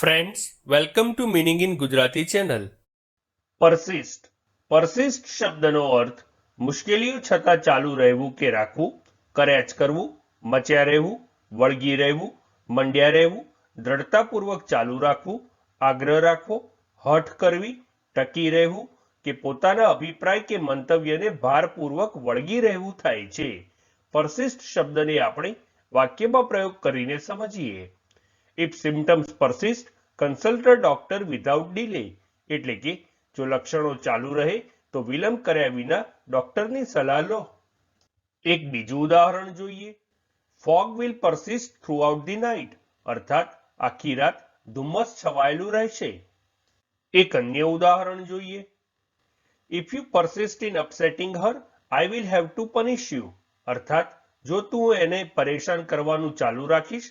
Friends welcome to meaning in Gujarati channel persist persist શબ્દનો અર્થ, મુશ્કેલીઓ છતાં ચાલુ રહેવું કે રાખવું કરેચ કરવું, મચ્યા રહેવું, વળગી રહેવું, મંડ્યા રહેવું, દ્રઢતાપૂર્વક ચાલુ રાખવું, આગ્રહ રાખવો, હઠ કરવી, ટકી રહેવું, કે પોતાના અભિપ્રાય કે મંતવ્યને ભારપૂર્વક વળગી રહેવું થાય છે. પરસિસ્ટ શબ્દને આપણે વાક્યમાં પ્રયોગ કરીને સમજીએ. If symptoms persist consult doctor without delay એટલે કે, જો લક્ષણો ચાલુ રહે, તો વિલંબ કર્યા વિના ડોક્ટરની સલાહ લો. એક બીજું ઉદાહરણ જોઈએ. Fog will persist throughout the night અર્થાત, આખી રાત ધુમ્મસ છવાયેલું રહેશે. એક અન્ય ઉદાહરણ જોઈએ. If you persist in upsetting her I will have to punish you અર્થાત, જો તું એને પરેશાન કરવાનું ચાલુ રાખીશ